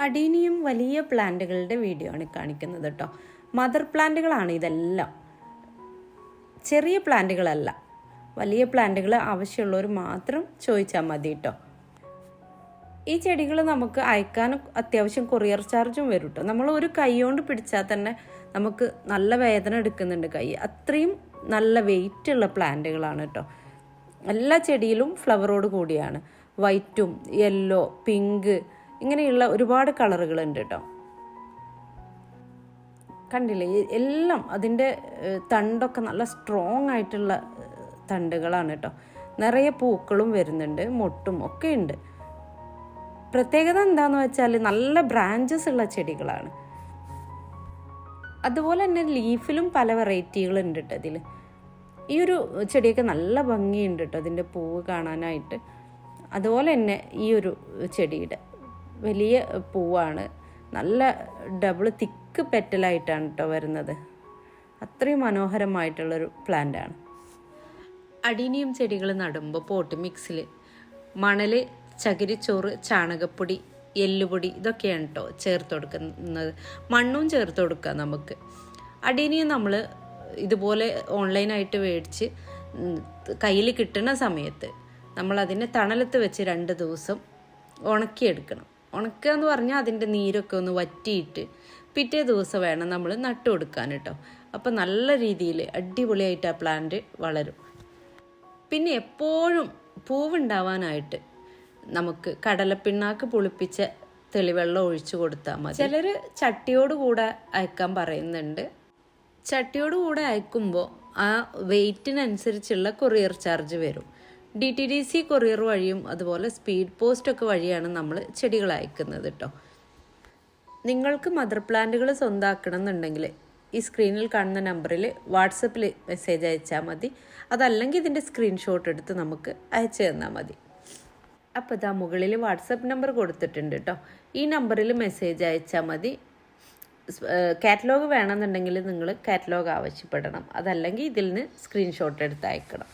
Adenium വലിയ പ്ലാന്റുകളുടെ video ആണ് കാണിക്കുന്നത് കേട്ടോ. മദർ പ്ലാന്റുകളാണ് ഇതെല്ലാം. ചെറിയ പ്ലാന്റുകളല്ല. വലിയ പ്ലാന്റുകൾ ആവശ്യമുള്ളവർ മാത്രം ചോദിച്ചാൽ മതി കേട്ടോ. ഈ ചെടികൾ നമുക്ക് അയക്കാനും അത്യാവശ്യം കൊറിയർ ചാർജും വരും കേട്ടോ. നമ്മൾ ഒരു കൈ കൊണ്ട് പിടിച്ചാൽ തന്നെ നമുക്ക് നല്ല വേദന എടുക്കുന്നുണ്ട് കൈ. അത്രയും നല്ല വെയിറ്റ് ഉള്ള പ്ലാന്റുകളാണ് കേട്ടോ. എല്ലാ ചെടിയിലും ഫ്ലവറോട് കൂടിയാണ്. വൈറ്റും യെല്ലോ പിങ്ക് ഇങ്ങനെയുള്ള ഒരുപാട് കളറുകളുണ്ട് കേട്ടോ കണ്ടില്ലേ? എല്ലാം അതിന്റെ തണ്ടൊക്കെ നല്ല സ്ട്രോങ് ആയിട്ടുള്ള തണ്ടുകളാണ് കേട്ടോ നിറയെ പൂക്കളും വരുന്നുണ്ട് മൊട്ടും ഒക്കെ ഉണ്ട്. പ്രത്യേകത എന്താന്ന് വെച്ചാൽ നല്ല ബ്രാഞ്ചസ് ഉള്ള ചെടികളാണ്. അതുപോലെ തന്നെ ലീഫിലും പല വെറൈറ്റികളുണ്ട് കേട്ടോ ഇതിൽ ഈ ഒരു ചെടിയൊക്കെ നല്ല ഭംഗിയുണ്ട് കേട്ടോ അതിന്റെ പൂവ് കാണാനായിട്ട്. അതുപോലെ തന്നെ ഈ ഒരു ചെടിയുടെ. വലിയ പൂവാണ്. നല്ല ഡബിൾ തിക്ക് പെറ്റലായിട്ടാണ് കേട്ടോ വരുന്നത്. അത്രയും മനോഹരമായിട്ടുള്ളൊരു പ്ലാന്റാണ് അടീനിയം ചെടികൾ നടുമ്പോൾ പോട്ട് മിക്സിൽ മണൽ ചകിരിച്ചോറ് ചാണകപ്പൊടി എല്ലുപൊടി ഇതൊക്കെയാണ് കേട്ടോ ചേർത്ത് കൊടുക്കുന്നത്. മണ്ണും ചേർത്ത് കൊടുക്കുക നമുക്ക്. അടീനിയം നമ്മൾ ഇതുപോലെ ഓൺലൈനായിട്ട് മേടിച്ച് കയ്യിൽ കിട്ടുന്ന സമയത്ത് നമ്മളതിനെ തണലത്ത് വെച്ച് രണ്ട് ദിവസം ഉണക്കിയെടുക്കണം. ഉണക്കുക എന്ന് പറഞ്ഞാൽ അതിന്റെ നീരൊക്കെ ഒന്ന് വറ്റിയിട്ട് പിറ്റേ ദിവസം വേണം നമ്മൾ നട്ടു കൊടുക്കാൻ കേട്ടോ. അപ്പോൾ നല്ല രീതിയിൽ അടിപൊളിയായിട്ട് ആ പ്ലാന്റ് വളരും. പിന്നെ എപ്പോഴും പൂവുണ്ടാവാനായിട്ട് നമുക്ക് കടലപ്പിണ്ണാക്ക് പുളിപ്പിച്ച തെളിവെള്ളം ഒഴിച്ചു കൊടുത്താൽ മതി. ചിലർ ചട്ടിയോട് കൂടെ അയക്കാൻ പറയുന്നുണ്ട്. ചട്ടിയോട് കൂടെ അയക്കുമ്പോൾ ആ വെയിറ്റിനനുസരിച്ചുള്ള കൊറിയർ ചാർജ് വരും. D T D C courier വഴിയും അതുപോലെ സ്പീഡ് പോസ്റ്റ് ഒക്കെ വഴിയാണ് നമ്മൾ ചെടികൾ അയക്കുന്നത് കേട്ടോ നിങ്ങൾക്ക് മദർ പ്ലാന്റുകൾ സ്വന്തമാക്കണം എന്നുണ്ടെങ്കിൽ ഈ സ്ക്രീനിൽ കാണുന്ന നമ്പറിൽ വാട്സപ്പിൽ മെസ്സേജ് അയച്ചാൽ മതി. അതല്ലെങ്കിൽ ഇതിന്റെ സ്ക്രീൻഷോട്ട് എടുത്ത് നമുക്ക് അയച്ചു തന്നാൽ മതി. അപ്പോൾ ഇതാ മുകളിൽ വാട്സപ്പ് നമ്പർ കൊടുത്തിട്ടുണ്ട് കേട്ടോ ഈ നമ്പറിൽ മെസ്സേജ് അയച്ചാൽ മതി. കാറ്റലോഗ് വേണമെന്നുണ്ടെങ്കിൽ നിങ്ങൾ കാറ്റലോഗ് ആവശ്യപ്പെടണം. അതല്ലെങ്കിൽ ഇതിൽ നിന്ന് സ്ക്രീൻഷോട്ട് എടുത്ത് അയക്കണം